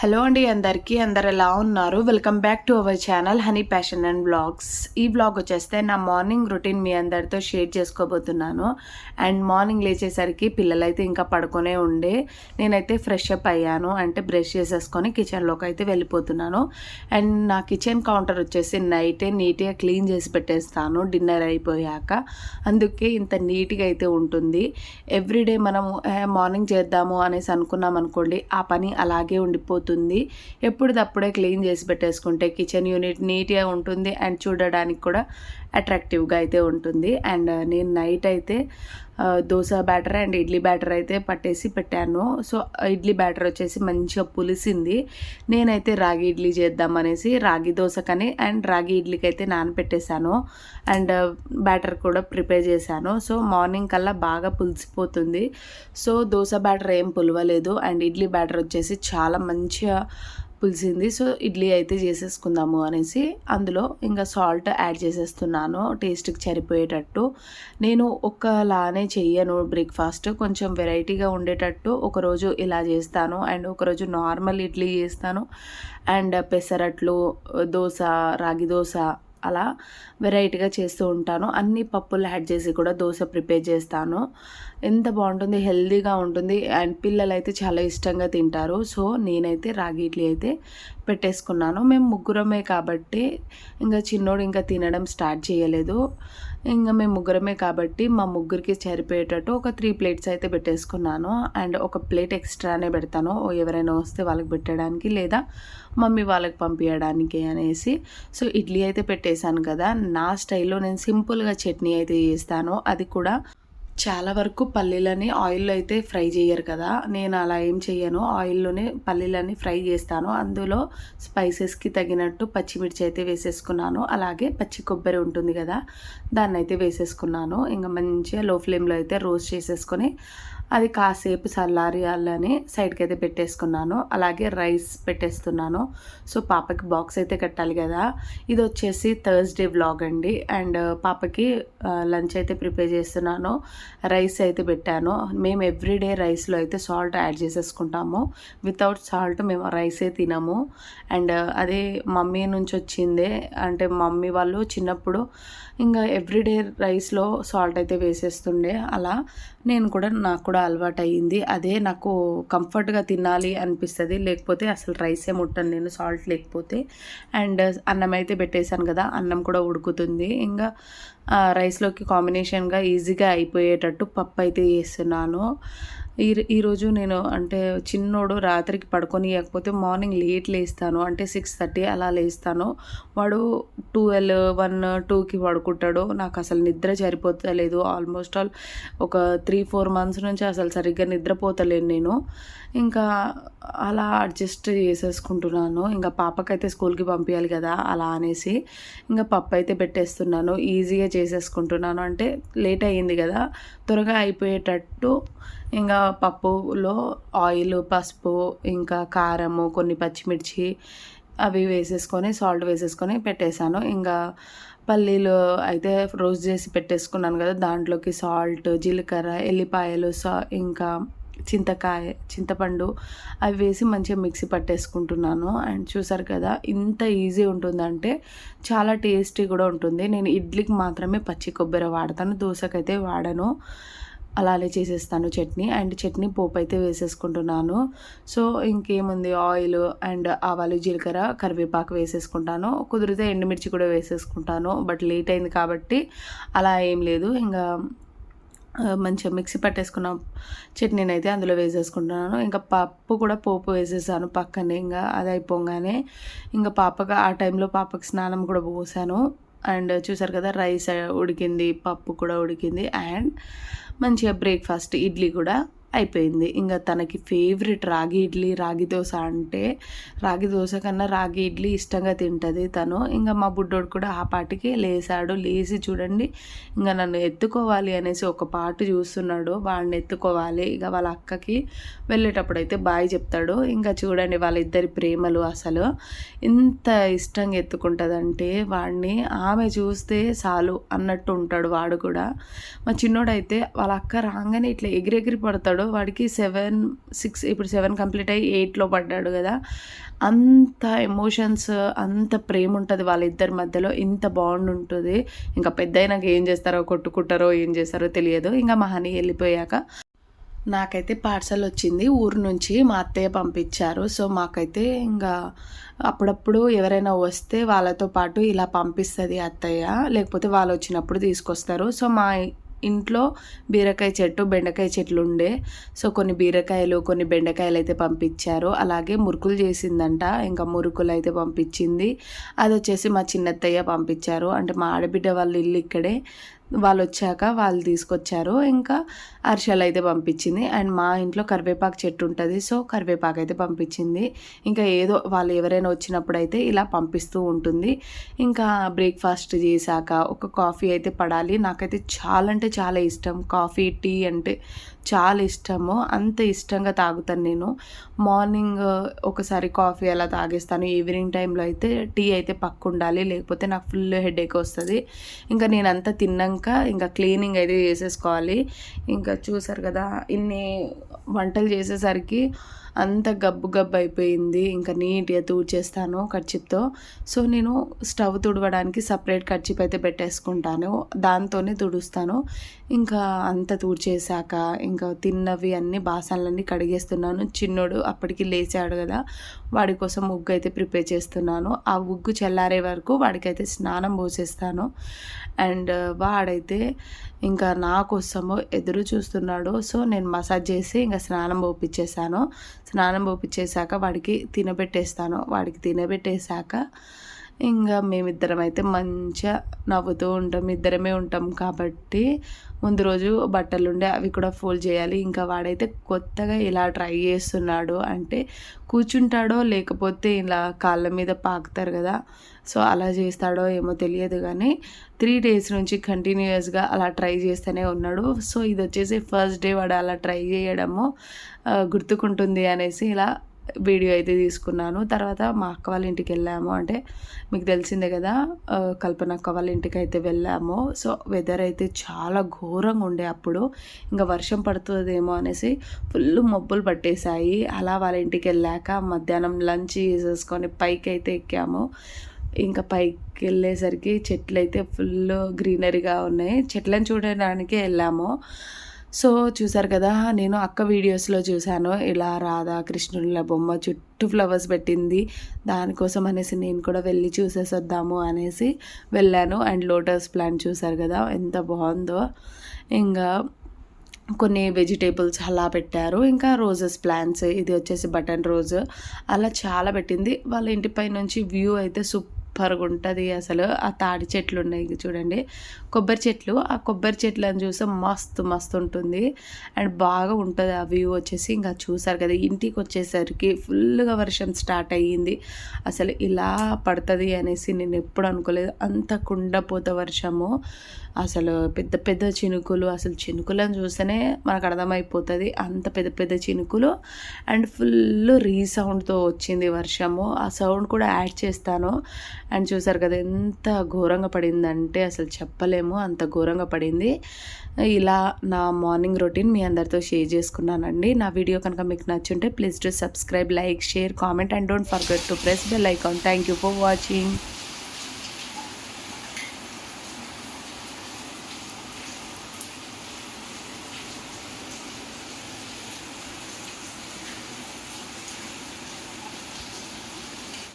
Hello అండి అందరికీ అందరు ఎలా ఉన్నారు? Welcome back to our channel honey passion and blogs ఈ బ్లాగ్ వచ్చేస్తే నా మార్నింగ్ రొటీన్ మీ అందరితో షేర్ చేసుకోబోతున్నాను. అండ్ మార్నింగ్ లేచేసరికి పిల్లలైతే ఇంకా పడుకొనే ఉండే. నేనైతే ఫ్రెష్ అప్ అయ్యాను. అంటే బ్రష్ చేసేసుకొని కిచెన్లోకి అయితే వెళ్ళిపోతున్నాను. అండ్ నా కిచెన్ కౌంటర్ వచ్చేసి నైటే నీట్గా క్లీన్ చేసి పెట్టేస్తాను. డిన్నర్ అయిపోయాక. అందుకే ఇంత నీట్గా అయితే ఉంటుంది. ఎవ్రీడే మనము మార్నింగ్ చేద్దాము అనేసి అనుకున్నాం అనుకోండి ఆ పని అలాగే ఉండిపోతుంది ఎప్పటిదప్పుడే క్లీన్ చేసి పెట్టేసుకుంటే కిచెన్ యూనిట్ నీట్గా ఉంటుంది. అండ్ చూడడానికి కూడా అట్రాక్టివ్గా అయితే ఉంటుంది. అండ్ నేను నైట్ అయితే dosa batter and idli batter అయితే పట్టేసి పెట్టాను. సో ఇడ్లీ బ్యాటర్ వచ్చేసి మంచిగా పులిసింది. నేనైతే రాగి ఇడ్లీ చేద్దాం అనేసి రాగి దోశకని అండ్ రాగి ఇడ్లీకి అయితే నానపెట్టేశాను. అండ్ బ్యాటర్ కూడా ప్రిపేర్ చేశాను. సో మార్నింగ్ కల్లా బాగా పులిసిపోతుంది. సో దోశ బ్యాటర్ ఏం పులవలేదు. అండ్ ఇడ్లీ బ్యాటర్ వచ్చేసి చాలా మంచిగా పులిసింది. సో ఇడ్లీ అయితే చేసేసుకుందాము అనేసి అందులో ఇంకా సాల్ట్ యాడ్ చేసేస్తున్నాను. టేస్ట్కి సరిపోయేటట్టు. నేను ఒకలానే చెయ్యను బ్రేక్ఫాస్ట్. కొంచెం వెరైటీగా ఉండేటట్టు ఒకరోజు ఇలా చేస్తాను. అండ్ ఒకరోజు నార్మల్ ఇడ్లీ చేస్తాను. అండ్ పెసరట్లు దోశ రాగి దోశ అలా వెరైటీగా చేస్తూ ఉంటాను. అన్ని పప్పులు యాడ్ చేసి కూడా దోశ ప్రిపేర్ చేస్తాను. ఎంత బాగుంటుంది హెల్దీగా ఉంటుంది అండ్ పిల్లలు అయితే చాలా ఇష్టంగా తింటారు. సో నేనైతే రాగి ఇడ్లీ అయితే పెట్టేసుకున్నాను. మేము ముగ్గురమే కాబట్టి ఇంకా చిన్నోడు ఇంకా తినడం స్టార్ట్ చేయలేదు. ఇంకా మేము ముగ్గురమే కాబట్టి మా ముగ్గురికి సరిపోయేటట్టు ఒక త్రీ ప్లేట్స్ అయితే పెట్టేసుకున్నాను. అండ్ ఒక ప్లేట్ ఎక్స్ట్రానే పెడతాను. ఎవరైనా వస్తే వాళ్ళకి పెట్టడానికి లేదా మమ్మీ వాళ్ళకి పంపించడానికి అనేసి. సో ఇడ్లీ అయితే పెట్టేశాను కదా నా స్టైల్లో నేను సింపుల్గా చట్నీ అయితే చేస్తాను. అది కూడా చాలా వరకు పల్లీలని ఆయిల్లో అయితే ఫ్రై చేయరు కదా నేను అలా ఏం చేయను. ఆయిల్లోనే పల్లీలని ఫ్రై చేస్తాను. అందులో స్పైసెస్కి తగినట్టు పచ్చిమిర్చి అయితే వేసేసుకున్నాను. అలాగే పచ్చి కొబ్బరి ఉంటుంది కదా దాన్ని అయితే వేసేసుకున్నాను. ఇంకా మంచిగా లో ఫ్లేమ్లో అయితే రోస్ట్ చేసేసుకొని అది కాసేపు చల్లారియాలని సైడ్కి అయితే పెట్టేసుకున్నాను. అలాగే రైస్ పెట్టేస్తున్నాను. సో పాపకి బాక్స్ అయితే కట్టాలి కదా. ఇది వచ్చేసి థర్స్డే వ్లాగ్ అండి. అండ్ పాపకి లంచ్ అయితే ప్రిపేర్ చేస్తున్నాను. రైస్ అయితే పెట్టాను. మేము ఎవ్రీడే రైస్లో అయితే సాల్ట్ యాడ్ చేసేసుకుంటాము. వితౌట్ సాల్ట్ మేము రైసే తినము. అండ్ అదే మమ్మీ నుంచి వచ్చిందే. అంటే మమ్మీ వాళ్ళు చిన్నప్పుడు ఇంకా ఎవ్రీడే రైస్లో సాల్ట్ అయితే వేసేస్తుండే. అలా నేను కూడా నాకు కూడా అలవాటు అయ్యింది అదే నాకు కంఫర్ట్గా తినాలి అనిపిస్తుంది. లేకపోతే అసలు రైసే ముట్టను నేను సాల్ట్ లేకపోతే. అండ్ అన్నం అయితే పెట్టేశాను కదా అన్నం కూడా ఉడుకుతుంది. ఇంకా రైస్లోకి కాంబినేషన్గా ఈజీగా అయిపోయేటట్టు పప్పు అయితే చేస్తున్నాను. ఈ ఈరోజు నేను అంటే చిన్నోడు రాత్రికి పడుకొనియకపోతే మార్నింగ్ లేట్ లేస్తాను. అంటే సిక్స్ థర్టీ అలా లేస్తాను. వాడు ట్వెల్వ్ వన్ టూకి పడుకుంటాడు. నాకు అసలు నిద్ర సరిపోతలేదు. ఆల్మోస్ట్ ఆల్ ఒక త్రీ ఫోర్ మంత్స్ నుంచి అసలు సరిగ్గా నిద్రపోతలేను నేను. ఇంకా అలా అడ్జస్ట్ చేసేసుకుంటున్నాను. ఇంకా పాపకైతే స్కూల్కి పంపించాలి కదా అలా అనేసి ఇంకా పప్పు అయితే పెట్టేస్తున్నాను. ఈజీగా చేసేసుకుంటున్నాను. అంటే లేట్ అయ్యింది కదా త్వరగా అయిపోయేటట్టు ఇంకా పప్పులో ఆయిల్ పసుపు ఇంకా కారము కొన్ని పచ్చిమిర్చి అవి వేసేసుకొని సాల్ట్ వేసేసుకొని పెట్టేశాను. ఇంకా పల్లీలు అయితే రోస్ట్ చేసి పెట్టేసుకున్నాను కదా దాంట్లోకి సాల్ట్ జీలకర్ర ఎల్లిపాయలు సా ఇంకా చింతకాయ చింతపండు అవి వేసి మంచిగా మిక్సీ పట్టేసుకుంటున్నాను. అండ్ చూసారు కదా ఇంత ఈజీ ఉంటుందంటే చాలా టేస్టీ కూడా ఉంటుంది. నేను ఇడ్లీకి మాత్రమే పచ్చి కొబ్బరి వాడతాను దోశకైతే వాడను. అలానే చేసేస్తాను చట్నీ. అండ్ చట్నీ పోపు అయితే వేసేసుకుంటున్నాను. సో ఇంకేముంది? ఆయిల్ అండ్ ఆవాలు జీలకర్ర కరివేపాకు వేసేసుకుంటాను. కుదిరితే ఎండుమిర్చి కూడా వేసేసుకుంటాను. బట్ లేట్ అయింది కాబట్టి అలా ఏం లేదు. ఇంకా మంచిగా మిక్సీ పట్టేసుకున్న చట్నీని అయితే అందులో వేసేసుకుంటున్నాను. ఇంకా పప్పు కూడా పోపు వేసేసాను పక్కనే. ఇంకా అది అయిపోగానే ఇంకా పాపకు ఆ టైంలో పాపకి స్నానం కూడా పోసాను. అండ్ చూసారు కదా రైస్ ఉడికింది పప్పు కూడా ఉడికింది అండ్ మంచిగా బ్రేక్ఫాస్ట్ ఇడ్లీ కూడా. అయిపోయింది. ఇంకా తనకి ఫేవరెట్ రాగి ఇడ్లీ రాగి దోశ అంటే రాగి దోశ కన్నా రాగి ఇడ్లీ ఇష్టంగా తింటుంది తను. ఇంకా మా బుడ్డోడు కూడా ఆ పాటికి లేసాడు. లేచి చూడండి ఇంకా నన్ను ఎత్తుకోవాలి అనేసి ఒక పాటు చూస్తున్నాడు. వాడిని ఎత్తుకోవాలి. ఇక వాళ్ళ అక్కకి వెళ్ళేటప్పుడు అయితే బాయ్ చెప్తాడు. ఇంకా చూడండి వాళ్ళిద్దరి ప్రేమలు అసలు. ఎంత ఇష్టంగా ఎత్తుకుంటుందంటే వాడిని ఆమె చూస్తే చాలు అన్నట్టు ఉంటాడు వాడు కూడా. మా చిన్నోడైతే వాళ్ళ అక్క రాగానే ఇట్లా ఎగిరెగిరి పడతాడు. పడతాడో వాడికి సెవెన్ సిక్స్ ఇప్పుడు సెవెన్ కంప్లీట్ అయ్యి ఎయిట్లో పడ్డాడు కదా. అంత ఎమోషన్స్ అంత ప్రేమ ఉంటుంది వాళ్ళిద్దరి మధ్యలో. ఇంత బాండ్ ఉంటుంది. ఇంకా పెద్ద అయినాక ఏం చేస్తారో కొట్టుకుంటారో ఏం చేస్తారో తెలియదు. ఇంకా మా హనీ వెళ్ళిపోయాక నాకైతే పార్సల్ వచ్చింది. ఊరు నుంచి మా అత్తయ్య పంపించారు. సో మాకైతే ఇంకా అప్పుడప్పుడు ఎవరైనా వస్తే వాళ్ళతో పాటు ఇలా పంపిస్తుంది అత్తయ్య. లేకపోతే వాళ్ళు వచ్చినప్పుడు తీసుకొస్తారు. సో మా ఇంట్లో బీరకాయ చెట్టు బెండకాయ చెట్లు ఉండే సో కొన్ని బీరకాయలు కొన్ని బెండకాయలు అయితే పంపించారు. అలాగే మురుకులు చేసిందంట. ఇంకా మురుకులు అయితే పంపించింది. అది వచ్చేసి మా చిన్నత్తయ్య పంపించారు. అంటే మా ఆడబిడ్డ వాళ్ళ ఇల్లు ఇక్కడే. వాళ్ళు వచ్చాక వాళ్ళు తీసుకొచ్చారు. ఇంకా అరిసెలు అయితే పంపించింది. అండ్ మా ఇంట్లో కరివేపాకు చెట్టు ఉంటుంది. సో కరివేపాకు అయితే పంపించింది. ఇంకా ఏదో వాళ్ళు ఎవరైనా వచ్చినప్పుడు అయితే ఇలా పంపిస్తూ ఉంటుంది. ఇంకా బ్రేక్ఫాస్ట్ చేశాక ఒక కాఫీ అయితే పడాలి. నాకైతే చాలా అంటే చాలా ఇష్టం. కాఫీ టీ అంటే చాలా ఇష్టము. అంత ఇష్టంగా తాగుతాను నేను. మార్నింగ్ ఒకసారి కాఫీ అలా తాగేస్తాను. ఈవినింగ్ టైంలో అయితే టీ అయితే పక్క ఉండాలి లేకపోతే నాకు ఫుల్ హెడేక్ వస్తుంది. ఇంకా నేను అంతా తిన్నాక ఇంకా క్లీనింగ్ అయితే చేసేసుకోవాలి. ఇంకా చూసారు కదా ఇన్ని వంటలు చేసేసరికి అంత గబ్బు గబ్బు అయిపోయింది. ఇంకా నీట్గా తూడ్చేస్తాను కర్చిప్తో సో నేను స్టవ్ తుడవడానికి సపరేట్ కర్చిప్ అయితే పెట్టేసుకుంటాను. దాంతోనే తుడుస్తాను. ఇంకా అంత తూడ్చేసాక ఇంకా తిన్నవి అన్ని బాసనలన్నీ కడిగేస్తున్నాను. చిన్నోడు అప్పటికి లేచాడు కదా వాడి కోసం ముగ్గు అయితే ప్రిపేర్ చేస్తున్నాను. ఆ ఉగ్గు చల్లారే వరకు వాడికైతే స్నానం పోసేస్తాను. అండ్ వాడైతే ఇంకా నా కోసము ఎదురు చూస్తున్నాడు. సో నేను మసాజ్ చేసి ఇంకా స్నానం పోపించేసాను స్నానం పోపించేసాక వాడికి తినబెట్టేస్తాను. వాడికి తినబెట్టేశాక ఇంకా మేమిద్దరం అయితే మంచిగా నవ్వుతూ ఉంటాం. ఇద్దరమే ఉంటాం కాబట్టి ముందు రోజు బట్టలు ఉండే అవి కూడా ఫోల్డ్ చేయాలి. ఇంకా వాడైతే కొత్తగా ఇలా ట్రై చేస్తున్నాడు. అంటే కూర్చుంటాడో లేకపోతే ఇలా కాళ్ళ మీద పాకుతారు కదా. సో అలా చేస్తాడో ఏమో తెలియదు కానీ త్రీ డేస్ నుంచి కంటిన్యూస్గా అలా ట్రై చేస్తూనే ఉన్నాడు. సో ఇది వచ్చేసి ఫస్ట్ డే వాడు అలా ట్రై చేయడము గుర్తుకుంటుంది అనేసి ఇలా వీడియో అయితే తీసుకున్నాను. తర్వాత మా అక్క వాళ్ళ ఇంటికి వెళ్ళాము. అంటే మీకు తెలిసిందే కదా కల్పన అక్క వాళ్ళ ఇంటికి అయితే వెళ్ళాము. సో వెదర్ అయితే చాలా ఘోరంగా ఉండే అప్పుడు. ఇంకా వర్షం పడుతుందేమో అనేసి ఫుల్ మబ్బులు పట్టేశాయి. అలా వాళ్ళ ఇంటికి వెళ్ళాక మధ్యాహ్నం లంచ్ చేసేసుకొని పైకి అయితే ఎక్కాము. ఇంకా పైకి వెళ్ళేసరికి చెట్లు అయితే ఫుల్ గ్రీనరీగా ఉన్నాయి. చెట్లను చూడడానికి వెళ్ళాము. సో చూసారు కదా నేను అక్క వీడియోస్లో చూశాను. ఇలా రాధా కృష్ణుల బొమ్మ చుట్టూ ఫ్లవర్స్ పెట్టింది. దానికోసం అనేసి నేను కూడా వెళ్ళి చూసేసొద్దాము అనేసి వెళ్ళాను. అండ్ లోటస్ ప్లాంట్ చూసారు కదా ఎంత బాగుందో. ఇంకా కొన్ని వెజిటేబుల్స్ అలా పెట్టారు. ఇంకా రోజెస్ ప్లాంట్స్ ఇది వచ్చేసి బటన్ రోజ్. అలా చాలా పెట్టింది. వాళ్ళ ఇంటిపై నుంచి వ్యూ అయితే సూపర్ సూపర్గా ఉంటుంది అసలు. ఆ తాడి చెట్లు ఉన్నాయి చూడండి. కొబ్బరి చెట్లు. ఆ కొబ్బరి చెట్లను చూస్తే మస్తు మస్తు ఉంటుంది. అండ్ బాగా ఉంటుంది ఆ వ్యూ వచ్చేసి. ఇంకా చూసారు కదా ఇంటికి వచ్చేసరికి ఫుల్గా వర్షం స్టార్ట్ అయ్యింది. అసలు ఇలా పడుతుంది అనేసి నేను ఎప్పుడు అనుకోలేదు. అంత కుండపోత వర్షము. అసలు పెద్ద పెద్ద చినుకులు అసలు చినుకులను చూస్తేనే మనకు అర్థమైపోతుంది. అంత పెద్ద పెద్ద చినుకులు. అండ్ ఫుల్ రీసౌండ్తో వచ్చింది వర్షము. ఆ సౌండ్ కూడా యాడ్ చేస్తాను. అండ్ చూసారు కదా ఎంత ఘోరంగా పడిందంటే అసలు చెప్పలేము అంత ఘోరంగా పడింది. ఇలా నా మార్నింగ్ రొటీన్ మీ అందరితో షేర్ చేసుకున్నానండి. నా వీడియో కనుక మీకు నచ్చుంటే please to subscribe like share comment and don't forget to press bell icon. Thank you for watching.